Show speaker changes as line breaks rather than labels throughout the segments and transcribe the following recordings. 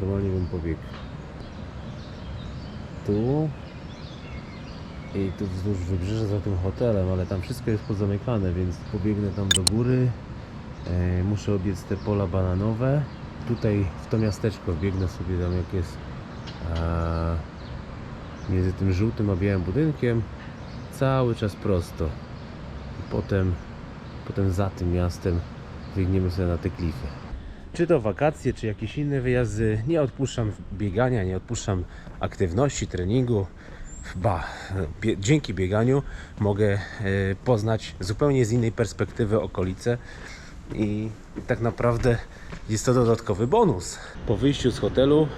Normalnie bym pobiegł. Tu. I tu wzdłuż wybrzeża za tym hotelem, ale tam wszystko jest pozamykane, więc pobiegnę tam do góry. E, muszę obiec te pola bananowe. Tutaj w to miasteczko biegnę sobie tam jak jest a, między tym żółtym a białym budynkiem. Cały czas prosto. Potem, potem za tym miastem biegniemy sobie na te klify. Czy to wakacje, czy jakieś inne wyjazdy, nie odpuszczam biegania, nie odpuszczam aktywności, treningu. Ba, bie, dzięki bieganiu mogę e, poznać zupełnie z innej perspektywy okolice i tak naprawdę jest to dodatkowy bonus. Po wyjściu z hotelu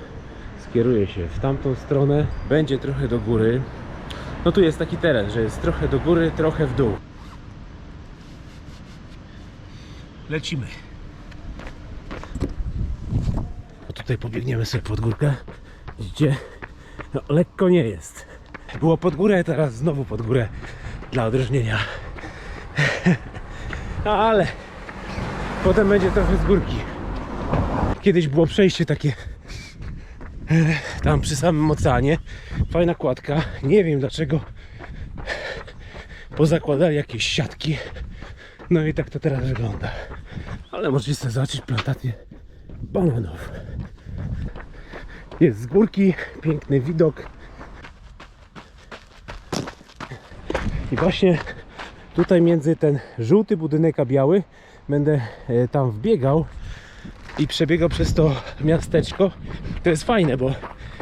skieruję się w tamtą stronę, będzie trochę do góry. No tu jest taki teren, że jest trochę do góry, trochę w dół. Lecimy. No tutaj pobiegniemy sobie pod górkę. Widzicie? No, lekko nie jest. Było pod górę, teraz znowu pod górę dla odróżnienia. Ale potem będzie trochę z górki. Kiedyś było przejście takie e, tam przy samym oceanie. Fajna kładka. Nie wiem dlaczego pozakładali jakieś siatki. No i tak to teraz wygląda. Ale możecie sobie zobaczyć plantację bananów. Jest z górki, piękny widok. I właśnie tutaj między ten żółty budynek a biały będę e, tam wbiegał i przebiegał przez to miasteczko. To jest fajne, bo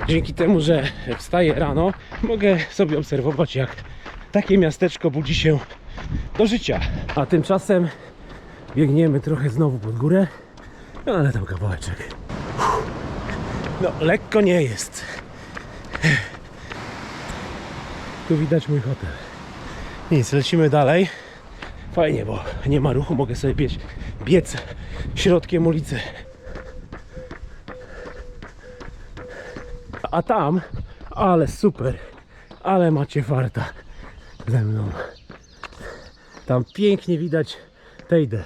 dzięki temu, że wstaję rano, mogę sobie obserwować jak takie miasteczko budzi się do życia. A tymczasem biegniemy trochę znowu pod górę, ale tam kawałeczek. No, lekko nie jest. Tu widać mój hotel. Nic, lecimy dalej. Fajnie, bo nie ma ruchu, mogę sobie biec, biec środkiem ulicy. A tam, ale super, ale macie farta ze mną. Tam pięknie widać Tejdę.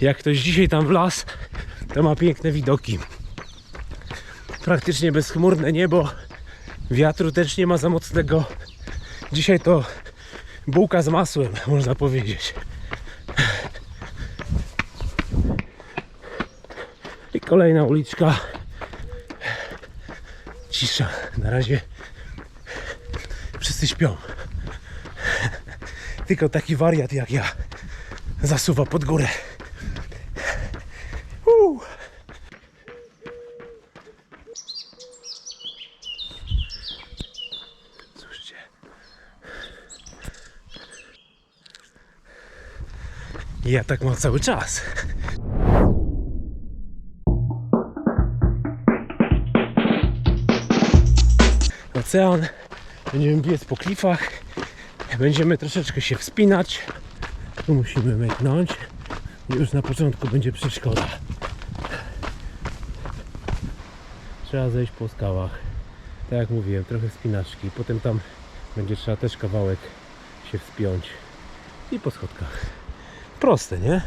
Jak ktoś dzisiaj tam wlazł, to ma piękne widoki. Praktycznie bezchmurne niebo, wiatru też nie ma za mocnego. Dzisiaj to bułka z masłem, można powiedzieć. I kolejna uliczka. Cisza. Na razie wszyscy śpią. Tylko taki wariat jak ja zasuwa pod górę. Ja tak mam cały czas. Ocean. Będziemy biec po klifach. Będziemy troszeczkę się wspinać. Tu musimy myknąć. Już na początku będzie przeszkoda. Trzeba zejść po skałach. Tak jak mówiłem, trochę spinaczki. Potem tam będzie trzeba też kawałek się wspiąć. I po schodkach. Proste, nie?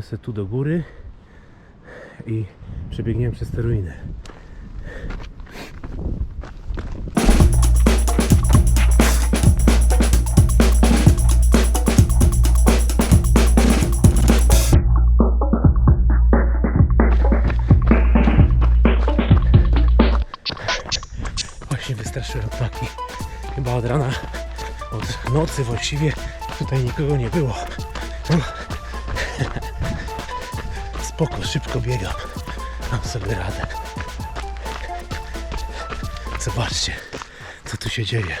Pobiegniemy sobie tu do góry i przebiegniemy przez te ruiny. Wystraszyłem ptaki. Chyba od rana, od nocy właściwie tutaj nikogo nie było spoko, szybko biegam. Mam sobie radę. Zobaczcie, co tu się dzieje.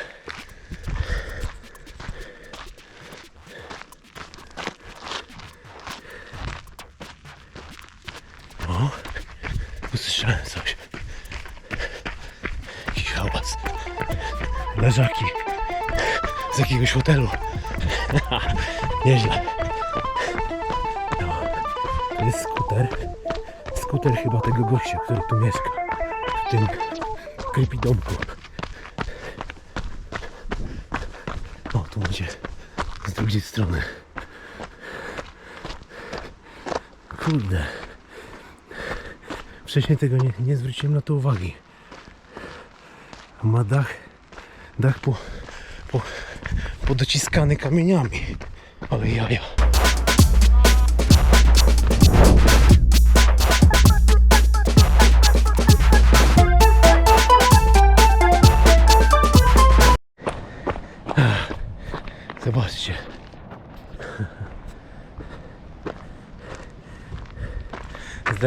O, usłyszałem coś. Jakiś hałas. Leżaki z jakiegoś hotelu. Nieźle. No, jest skuter. Skuter chyba tego gościa, który tu mieszka. W tym creepy domku. O, tu będzie z drugiej strony. Kurde. Wcześniej tego nie, nie zwróciłem na to uwagi. Ma dach, dach po, po, podociskany kamieniami. Ale jaja.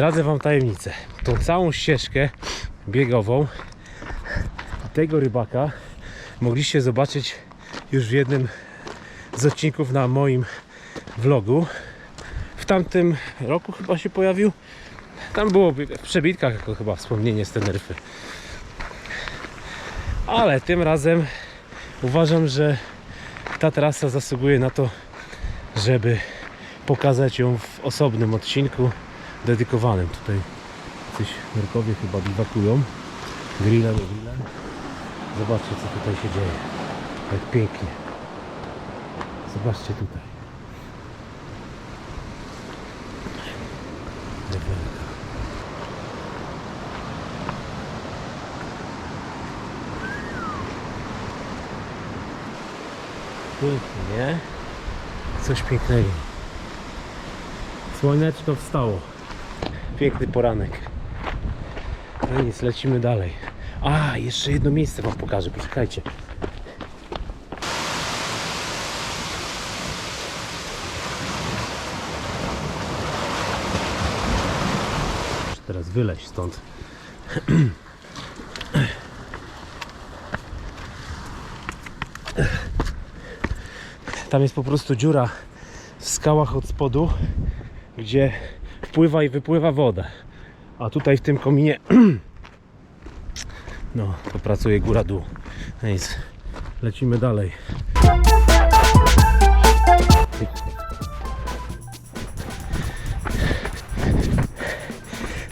Zdradzę Wam tajemnicę. Tą całą ścieżkę biegową tego rybaka mogliście zobaczyć już w jednym z odcinków na moim vlogu. W tamtym roku chyba się pojawił. Tam było w przebitkach jako chyba wspomnienie z Teneryfy. Ale tym razem uważam, że ta trasa zasługuje na to, żeby pokazać ją w osobnym odcinku dedykowanym. Tutaj coś nurkowie chyba biwakują. Grillem, grillem. Zobaczcie co tutaj się dzieje. Jak pięknie. Zobaczcie tutaj. Pięknie, nie? Coś pięknego. Słoneczko wstało. Piękny poranek. No nic, lecimy dalej. A, jeszcze jedno miejsce Wam pokażę, poczekajcie. Teraz wyleźć stąd. Tam jest po prostu dziura w skałach od spodu, gdzie wpływa i wypływa woda. A tutaj w tym kominie no, to pracuje góra-dół. Nic, lecimy dalej.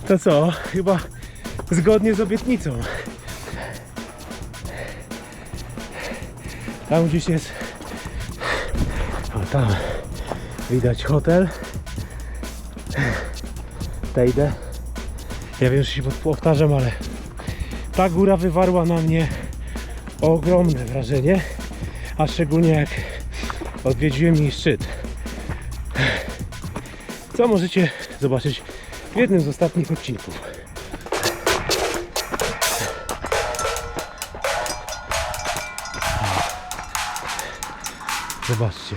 To co? Chyba zgodnie z obietnicą. Tam gdzieś jest. O tam widać hotel. Tejdę. Ja wiem, że się powtarzam, ale ta góra wywarła na mnie ogromne wrażenie, a szczególnie jak odwiedziłem jej szczyt. Co możecie zobaczyć w jednym z ostatnich odcinków. Zobaczcie.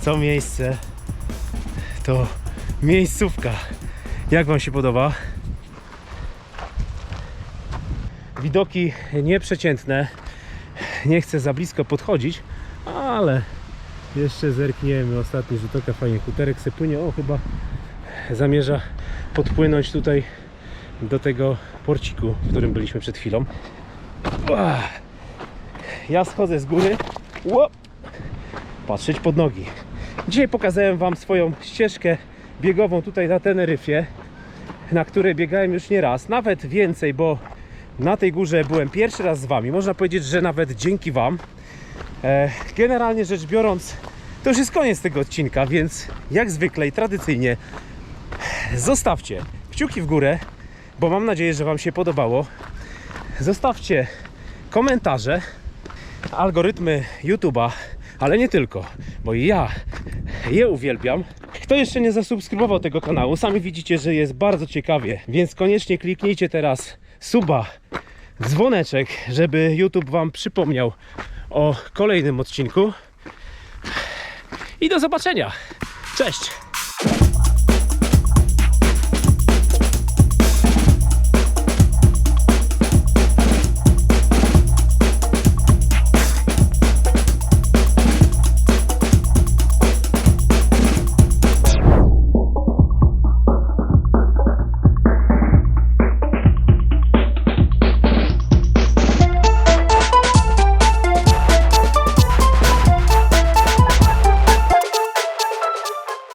Co miejsce to miejscówka. Jak Wam się podoba? Widoki nieprzeciętne. Nie chcę za blisko podchodzić, ale jeszcze zerkniemy. Ostatni rzut oka, fajnie kuterek se płynie. O, chyba zamierza podpłynąć tutaj do tego porciku, w którym byliśmy przed chwilą. Ja schodzę z góry. Patrzeć pod nogi. Dzisiaj pokazałem Wam swoją ścieżkę biegową tutaj na Teneryfie, na której biegałem już nie raz, nawet więcej, bo na tej górze byłem pierwszy raz z Wami. Można powiedzieć, że nawet dzięki Wam. E, generalnie rzecz biorąc, to już jest koniec tego odcinka, więc jak zwykle i tradycyjnie zostawcie kciuki w górę, bo mam nadzieję, że Wam się podobało. Zostawcie komentarze, algorytmy YouTube'a, ale nie tylko, bo ja je uwielbiam. Kto jeszcze nie zasubskrybował tego kanału, sami widzicie, że jest bardzo ciekawie, więc koniecznie kliknijcie teraz suba, dzwoneczek, żeby YouTube Wam przypomniał o kolejnym odcinku. I do zobaczenia. Cześć!